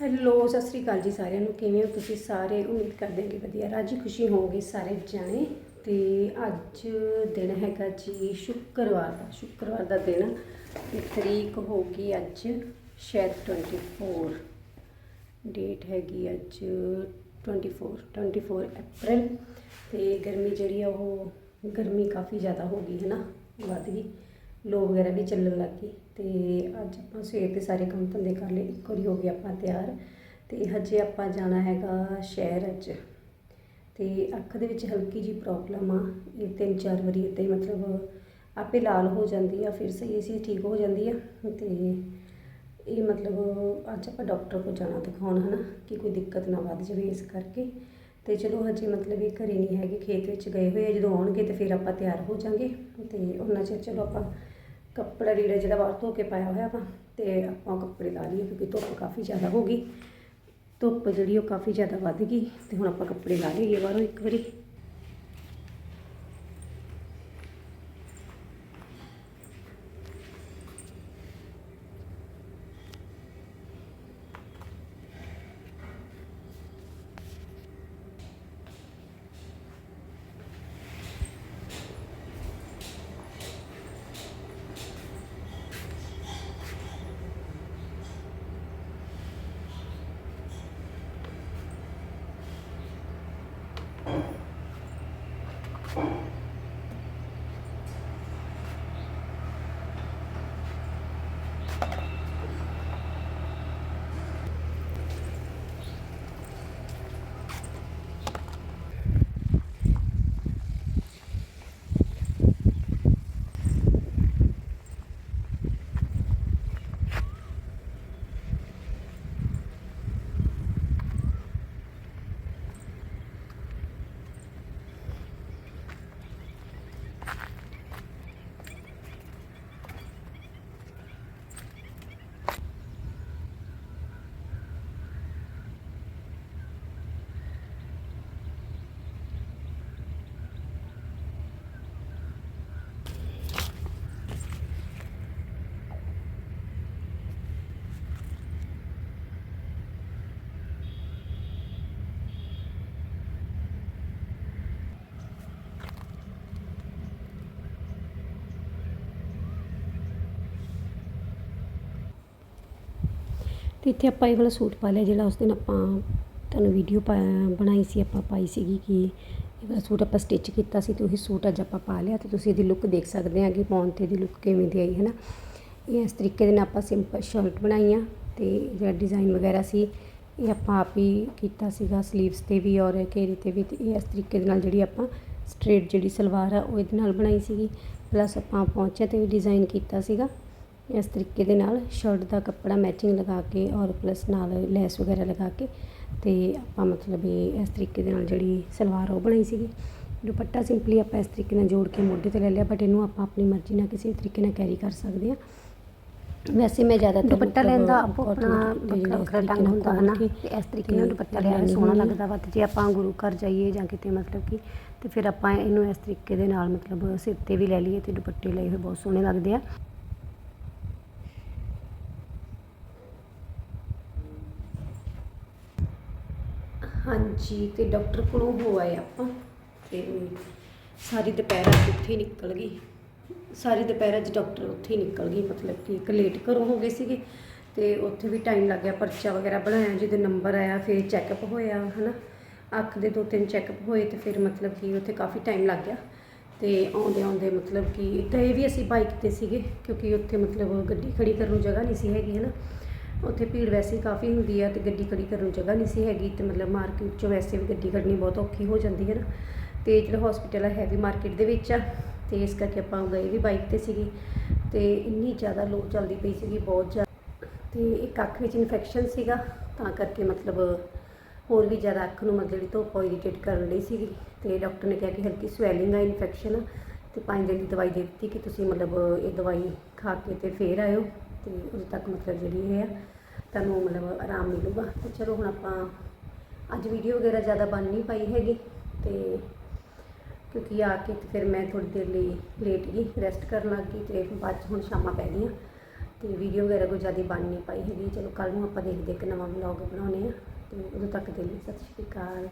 Hello, Sat Sri ਅਕਾਲ ਜੀ ਸਾਰਿਆਂ ਨੂੰ। ਕਿਵੇਂ ਹੋ ਤੁਸੀਂ ਸਾਰੇ? ਉਮੀਦ ਕਰਦੇ ਹਾਂ ਕਿ ਵਧੀਆ। ਰਾਜੀ ਖੁਸ਼ੀ ਹੋਵੋਗੇ ਸਾਰੇ ਜਾਣੇ। ਤੇ ਅੱਜ ਦਿਨ ਹੈਗਾ ਜੀ ਸ਼ੁੱਕਰਵਾਰ ਦਾ। ਸ਼ੁੱਕਰਵਾਰ ਦਾ ਦਿਨ ਤੇ ਤਰੀਕ ਹੋਗੀ ਅੱਜ ਸ਼ਾਇਦ 24 ਡੇਟ ਹੈਗੀ ਅੱਜ 24 24 ਅਪ੍ਰੈਲ ਤੇ ਗਰਮੀ ਜਿਹੜੀ ਆ ਉਹ, ਗਰਮੀ ਕਾਫੀ ਜ਼ਿਆਦਾ ਹੋ ਗਈ ਹੈ ਨਾ, ਵੱਧ ਗਈ। ਲੋ ਵਗੈਰਾ ਵੀ ਚੱਲਣ ਲੱਗ ਗਈ ਤੇ ਅੱਜ ਆਪਾਂ ਸਵੇਰ ਦੇ ਸਾਰੇ ਕੰਮ ਧੰਦੇ ਕਰ ਲਏ, ਇੱਕ ਵਾਰੀ ਹੋ ਗਏ ਆਪਾਂ ਤਿਆਰ ਤੇ ਹਜੇ ਆਪਾਂ ਜਾਣਾ ਹੈਗਾ ਸ਼ਹਿਰ ਅੱਜ। ਤੇ ਅੱਖ ਦੇ ਵਿੱਚ ਹਲਕੀ ਜੀ ਪ੍ਰੋਬਲਮ ਆ, ਇਹ ਤਿੰਨ ਚਾਰ ਵਾਰੀ ਇੱਦਾਂ ਹੀ ਮਤਲਬ ਆਪੇ ਲਾਲ ਹੋ ਜਾਂਦੀ ਆ, ਫਿਰ ਸਹੀ ਸੀ ਠੀਕ ਹੋ ਜਾਂਦੀ ਆ ਤੇ ਇਹ ਮਤਲਬ ਅੱਜ ਆਪਾਂ ਡਾਕਟਰ ਕੋਲ ਜਾਣਾ ਦਿਖਾਉਣ ਹਨਾ, ਕਿ ਕੋਈ ਦਿੱਕਤ ਨਾ ਵੱਧ ਜਾਵੇ ਇਸ ਕਰਕੇ। ਤੇ ਚਲੋ ਹਜੇ ਮਤਲਬ ਇਹ ਘਰੇ ਨਹੀਂ ਹੈਗੇ, ਖੇਤ ਵਿੱਚ ਗਏ ਹੋਏ ਆ, ਜਦੋਂ ਆਉਣਗੇ ਤੇ ਫਿਰ ਆਪਾਂ ਤਿਆਰ ਹੋ ਜਾਾਂਗੇ। ਤੇ ਉਹਨਾਂ ਚਿਰ ਚਲੋ ਆਪਾਂ ਕੱਪੜਾ ਲੀੜਾ ਜਿਹੜਾ ਬਾਹਰ ਧੋ ਕੇ ਪਾਇਆ ਹੋਇਆ ਵਾ, ਤੇ ਆਪਾਂ ਉਹ ਕੱਪੜੇ ਲਾ ਲਈਏ ਕਿਉਂਕਿ ਧੁੱਪ ਕਾਫੀ ਜ਼ਿਆਦਾ ਹੋ ਗਈ। ਧੁੱਪ ਜਿਹੜੀ ਉਹ ਕਾਫੀ ਜ਼ਿਆਦਾ ਵੱਧ ਗਈ, ਤੇ ਹੁਣ ਆਪਾਂ ਕੱਪੜੇ ਲਾ ਲਈਏ ਬਾਹਰੋਂ ਇੱਕ ਵਾਰੀ। ਤੇ ਇੱਥੇ ਆਪਾਂ ਇਹ ਵਾਲਾ ਸੂਟ ਪਾ ਲਿਆ ਜਿਹੜਾ ਉਸ ਦਿਨ ਆਪਾਂ ਤੁਹਾਨੂੰ ਵੀਡੀਓ ਬਣਾਈ ਸੀ, ਆਪਾਂ ਪਾਈ ਸੀਗੀ ਕਿ ਇਹ ਵਾਲਾ ਸੂਟ ਆਪਾਂ ਸਟਿਚ ਕੀਤਾ ਸੀ ਤੇ ਉਹੀ ਸੂਟ ਅੱਜ ਆਪਾਂ ਪਾ ਲਿਆ ਤੇ ਤੁਸੀਂ ਇਹਦੀ ਲੁੱਕ ਦੇਖ ਸਕਦੇ ਆ ਕਿ ਪਾਉਣ ਤੇ ਇਹਦੀ ਲੁੱਕ ਕਿਵੇਂ ਦੀ ਆਈ ਹੈ ਨਾ ਇਹ ਇਸ ਤਰੀਕੇ ਦੇ ਨਾਲ ਆਪਾਂ ਸਿੰਪਲ ਸ਼ਰਟ ਬਣਾਈ ਆ ਤੇ ਜਿਹੜਾ ਡਿਜ਼ਾਈਨ ਵਗੈਰਾ ਸੀ, ਇਹ ਆਪਾਂ ਆਪ ਹੀ ਕੀਤਾ ਸੀਗਾ ਸਲੀਵਸ ਤੇ ਵੀ ਔਰ ਘੇਰੇ ਤੇ ਵੀ ਤੇ ਇਹ ਇਸ ਤਰੀਕੇ ਦੇ ਨਾਲ ਜਿਹੜੀ ਆਪਾਂ ਸਟ੍ਰੇਟ ਜਿਹੜੀ ਸਲਵਾਰ ਆ, ਉਹ ਇਹਦੇ ਨਾਲ ਬਣਾਈ ਸੀਗੀ। ਪਲੱਸ ਆਪਾਂ ਪਹੁੰਚੇ ਤੇ ਵੀ ਡਿਜ਼ਾਈਨ ਕੀਤਾ ਸੀਗਾ। ਇਸ ਤਰੀਕੇ ਦੇ ਨਾਲ ਸ਼ਰਟ ਦਾ ਕੱਪੜਾ ਮੈਚਿੰਗ ਲਗਾ ਕੇ ਔਰ ਪਲੱਸ ਨਾਲ ਲੈਸ ਵਗੈਰਾ ਲਗਾ ਕੇ ਤੇ ਆਪਾਂ ਮਤਲਬ ਇਹ ਇਸ ਤਰੀਕੇ ਦੇ ਨਾਲ ਜਿਹੜੀ ਸਲਵਾਰ ਉਹ ਬਣਾਈ ਸੀਗੀ। ਦੁਪੱਟਾ ਸਿੰਪਲੀ ਆਪਾਂ ਇਸ ਤਰੀਕੇ ਨਾਲ ਜੋੜ ਕੇ ਮੋਢੇ ਤੇ ਲੈ ਲਿਆ ਬਟ ਇਹਨੂੰ ਆਪਾਂ ਆਪਣੀ ਮਰਜ਼ੀ ਨਾਲ ਕਿਸੇ ਵੀ ਤਰੀਕੇ ਨਾਲ ਕੈਰੀ ਕਰ ਸਕਦੇ ਆ ਵੈਸੇ ਮੈਂ ਜ਼ਿਆਦਾਤਰ ਦੁਪੱਟਾ ਲੈਣ ਦਾ ਆਪਣਾ ਵੱਖਰਾ ਢੰਗ ਹੁੰਦਾ ਹੈ ਨਾ ਇਸ ਤਰੀਕੇ ਨਾਲ ਦੁਪੱਟਾ ਲਿਆ ਸੋਹਣਾ। ਲੱਗਦਾ ਵਾ ਤੇ ਜੇ ਆਪਾਂ ਗੁਰੂ ਘਰ ਜਾਈਏ ਜਾਂ ਕਿਤੇ ਮਤਲਬ ਕਿ ਤੇ ਫਿਰ ਆਪਾਂ ਇਹਨੂੰ ਇਸ ਤਰੀਕੇ ਦੇ ਨਾਲ ਮਤਲਬ ਸਿਰ ਤੇ ਵੀ ਲੈ ਲਈਏ ਤੇ ਦੁਪੱਟੇ ਲਏ ਹੋਏ ਬਹੁਤ ਸੋਹਣੇ ਲੱਗਦੇ ਆ। ਹਾਂਜੀ, ਤੇ ਡਾਕਟਰ ਕੋਲੋਂ ਹੋ ਆਏ ਆਪਾਂ। ਤੇ ਸਾਰੀ ਦੁਪਹਿਰ ਅੱਜ ਉੱਥੇ ਹੀ ਨਿਕਲ ਗਈ। ਸਾਰੀ ਦੁਪਹਿਰ ਅੱਜ ਡਾਕਟਰ ਉੱਥੇ ਹੀ ਨਿਕਲ ਗਈ, ਮਤਲਬ ਕਿ ਇੱਕ ਲੇਟ ਘਰੋਂ ਹੋ ਗਏ ਸੀਗੇ। ਤੇ ਉੱਥੇ ਵੀ ਟਾਈਮ ਲੱਗ ਗਿਆ, ਪਰਚਾ ਵਗੈਰਾ ਬਣਾਇਆ, ਜਿਹਦੇ ਨੰਬਰ ਆਇਆ, ਫਿਰ ਚੈੱਕਅਪ ਹੋਇਆ, ਹਨਾ। ਅੱਖ ਦੇ ਦੋ ਤਿੰਨ ਚੈੱਕਅਪ ਹੋਏ ਤੇ ਫਿਰ ਮਤਲਬ ਕਿ ਉੱਥੇ ਕਾਫੀ ਟਾਈਮ ਲੱਗ ਗਿਆ। ਤੇ ਆਉਂਦੇ ਆਉਂਦੇ ਮਤਲਬ ਕਿ ਤਾਂ ਇਹ ਵੀ ਅਸੀਂ ਬਾਈਕ ਤੇ ਸੀਗੇ, ਕਿਉਂਕਿ ਉੱਥੇ ਮਤਲਬ ਗੱਡੀ ਖੜੀ ਕਰਨ ਨੂੰ ਜਗ੍ਹਾ ਨਹੀਂ ਸੀ ਹੈਗੀ, ਹਨਾ। ਉੱਥੇ ਭੀੜ ਵੈਸੇ ਹੀ ਕਾਫੀ ਹੁੰਦੀ ਆ ਤੇ ਗੱਡੀ ਖੜੀ ਕਰਨ ਨੂੰ ਜਗ੍ਹਾ ਨਹੀਂ ਸੀ ਹੈਗੀ ਤੇ ਮਤਲਬ ਮਾਰਕੀਟ 'ਚੋਂ ਵੈਸੇ ਵੀ ਗੱਡੀ ਕੱਢਣੀ ਬਹੁਤ ਔਖੀ ਹੋ ਜਾਂਦੀ ਹੈ ਨਾ। ਤੇ ਜਿਹੜਾ ਹਸਪੀਟਲ ਹੈ ਹੈਵੀ ਮਾਰਕੀਟ ਦੇ ਵਿੱਚ ਆ, ਤੇ ਇਸ ਕਰਕੇ ਆਪਾਂ ਗਏ ਵੀ ਬਾਈਕ ਤੇ ਸੀਗੀ। ਤੇ ਇੰਨੀ ਜ਼ਿਆਦਾ ਲੋ ਚੱਲਦੀ ਪਈ ਸੀਗੀ, ਬਹੁਤ ਜ਼ਿਆਦਾ ਤੇ ਇੱਕ ਅੱਖ ਵਿੱਚ ਇਨਫੈਕਸ਼ਨ ਸੀਗਾ, ਤਾਂ ਕਰਕੇ ਮਤਲਬ ਹੋਰ ਵੀ ਜ਼ਿਆਦਾ ਅੱਖ ਨੂੰ ਮਤਲਬ ਜਿਹੜੀ ਧੁੱਪ ਇਰੀਟੇਟ ਕਰਨ ਲਈ ਸੀਗੀ। ਤੇ ਡਾਕਟਰ ਨੇ ਕਿਹਾ ਕਿ ਹਲਕੀ ਸਵੈਲਿੰਗ ਆ ਇਨਫੈਕਸ਼ਨ ਆ, ਤੇ ਪੰਜ ਦਿਨ ਦੀ ਦਵਾਈ ਦੇ ਦਿੱਤੀ ਕਿ ਤੁਸੀਂ ਮਤਲਬ ਇਹ ਦਵਾਈ ਖਾ ਕੇ ਤੇ ਫੇਰ ਆਇਓ। ਤੇ ਉਦੋਂ ਤੱਕ ਮਤਲਬ ਜਿਹੜੀ ਇਹ ਆ, ਤੁਹਾਨੂੰ ਮਤਲਬ ਆਰਾਮ ਮਿਲੂਗਾ। ਤੇ ਚਲੋ ਹੁਣ ਆਪਾਂ ਅੱਜ ਵੀਡੀਓ ਵਗੈਰਾ ਜ਼ਿਆਦਾ ਬਣ ਨਹੀਂ ਪਾਈ ਹੈਗੀ, ਤੇ ਕਿਉਂਕਿ ਆ ਕੇ ਤੇ ਫਿਰ ਮੈਂ ਥੋੜੀ ਦੇਰ ਲਈ ਲੇਟ ਗਈ ਰੈਸਟ ਕਰਨ ਲੱਗ ਗਈ ਤੇ ਬਾਅਦ 'ਚ ਹੁਣ ਸ਼ਾਮਾਂ ਪੈ ਗਈਆਂ। ਤੇ ਵੀਡੀਓ ਵਗੈਰਾ ਕੋਈ ਜ਼ਿਆਦਾ ਬਣ ਨਹੀਂ ਪਾਈ ਹੈਗੀ। ਚਲੋ ਕੱਲ ਨੂੰ ਆਪਾਂ ਦੇਖਦੇ ਇੱਕ ਨਵਾਂ ਵਲੌਗ ਬਣਾਉਣੇ ਆ ਤੇ ਉਦੋਂ ਤੱਕ ਦੇ ਲਈ ਸਤਿ ਸ਼੍ਰੀ ਅਕਾਲ।